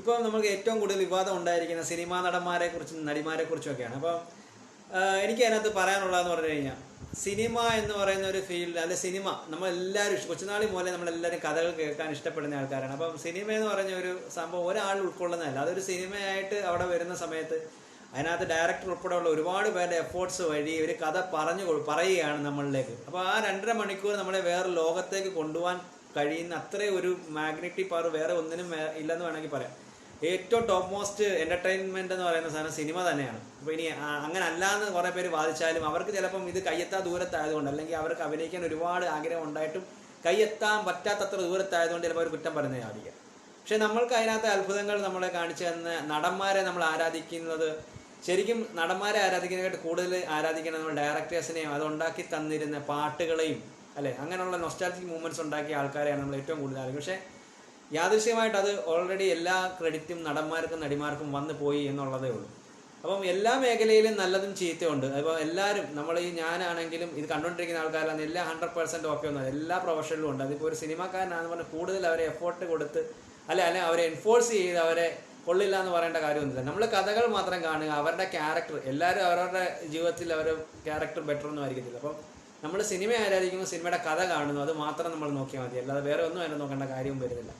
ഇപ്പോൾ നമുക്ക് ഏറ്റവും കൂടുതൽ വിവാദം ഉണ്ടായിരിക്കുന്ന സിനിമാ നടന്മാരെ കുറിച്ചും നടിമാരെ കുറിച്ചും ഒക്കെയാണ് അപ്പം എനിക്ക് അതിനകത്ത് പറയാനുള്ളതെന്ന് പറഞ്ഞു കഴിഞ്ഞാൽ സിനിമ എന്ന് പറയുന്ന ഒരു ഫീൽഡ് അല്ലെ സിനിമ നമ്മളെല്ലാവരും കൊച്ചുനാളി മുതലേ നമ്മളെല്ലാവരും കഥകൾ കേൾക്കാൻ ഇഷ്ടപ്പെടുന്ന ആൾക്കാരാണ്. അപ്പം സിനിമ എന്ന് പറഞ്ഞ ഒരു സംഭവം ഒരാൾ ഉൾക്കൊള്ളുന്നതല്ല. അതൊരു സിനിമയായിട്ട് അവിടെ വരുന്ന സമയത്ത് അതിനകത്ത് ഡയറക്ടർ ഉൾപ്പെടെയുള്ള ഒരുപാട് പേരുടെ എഫേർട്സ് വഴി ഒരു കഥ പറഞ്ഞു പറയുകയാണ് നമ്മളിലേക്ക്. അപ്പോൾ ആ രണ്ടര മണിക്കൂർ നമ്മളെ വേറെ ലോകത്തേക്ക് കൊണ്ടുപോകാൻ കഴിയുന്ന അത്രയും ഒരു മാഗ്നറ്റിക് പവർ വേറെ ഒന്നിനും ഇല്ലെന്ന് വേണമെങ്കിൽ പറയാം. ഏറ്റവും ടോപ്പ് മോസ്റ്റ് എന്റർടൈൻമെന്റ് എന്ന് പറയുന്ന സാധനം സിനിമ തന്നെയാണ്. അപ്പോൾ ഇനി അങ്ങനെ അല്ലാന്ന് കുറേ പേര് വാദിച്ചാലും അവർക്ക് ചിലപ്പം ഇത് കയ്യെത്താ ദൂരത്തായതുകൊണ്ട് അല്ലെങ്കിൽ അവർക്ക് അഭിനയിക്കാൻ ഒരുപാട് ആഗ്രഹം ഉണ്ടായിട്ടും കയ്യെത്താൻ പറ്റാത്തത്ര ദൂരത്തായതുകൊണ്ട് ചിലപ്പോൾ അവർ കുറ്റം പറയുന്നതായിരിക്കാം പക്ഷെ നമ്മൾക്ക് അതിനകത്ത് അത്ഭുതങ്ങൾ നമ്മളെ കാണിച്ചു തന്ന നടന്മാരെ നമ്മൾ ആരാധിക്കുന്നത് ശരിക്കും നടന്മാരെ ആരാധിക്കുന്നതിനെക്കാട്ട് കൂടുതൽ ആരാധിക്കുന്നത് നമ്മൾ ഡയറക്ടേഴ്സിനെയും അത് ഉണ്ടാക്കി തന്നിരുന്ന പാട്ടുകളെയും അല്ലെ? അങ്ങനെയുള്ള നൊസ്റ്റാലിക് മൂവ്മെന്റ്സ് ഉണ്ടാക്കിയ ആൾക്കാരെയാണ് നമ്മൾ ഏറ്റവും കൂടുതൽ ആരാധിക്കുന്നത്. പക്ഷേ യാദൃശ്യമായിട്ട് അത് ഓൾറെഡി എല്ലാ ക്രെഡിറ്റും നടന്മാർക്കും നടിമാർക്കും വന്നു പോയി എന്നുള്ളതേ ഉള്ളൂ. അപ്പം എല്ലാ മേഖലയിലും നല്ലതും ചീത്തയുണ്ട്. അപ്പോൾ എല്ലാവരും നമ്മൾ ഈ ഞാനാണെങ്കിലും ഇത് കണ്ടുകൊണ്ടിരിക്കുന്ന ആൾക്കാരാണ് എല്ലാ ഹൺഡ്രഡ് പെർസെന്റ് ഓക്കെ ഒന്നും എല്ലാ പ്രൊഫഷനിലും ഉണ്ട്. അതിപ്പോൾ ഒരു സിനിമാക്കാരനാണെന്ന് പറഞ്ഞാൽ കൂടുതൽ അവരെ എഫേർട്ട് കൊടുത്ത് അല്ലെ അല്ലെ അവരെ എൻഫോഴ്സ് ചെയ്ത് അവരെ കൊള്ളില്ല എന്ന് പറയേണ്ട കാര്യമൊന്നുമില്ല. നമ്മൾ കഥകൾ മാത്രം കാണുക അവരുടെ ക്യാരക്ടർ എല്ലാവരും അവരവരുടെ ജീവിതത്തിൽ അവരുടെ ക്യാരക്ടർ ബെറ്റർ ഒന്നും ആയിരിക്കത്തില്ല. അപ്പം നമ്മൾ സിനിമ ആരാധിക്കുമ്പോൾ സിനിമയുടെ കഥ കാണുന്നു അത് മാത്രം നമ്മൾ നോക്കിയാൽ മതി. അല്ലാതെ വേറെ ഒന്നും അതിനെ നോക്കേണ്ട കാര്യവും വരുന്നില്ല.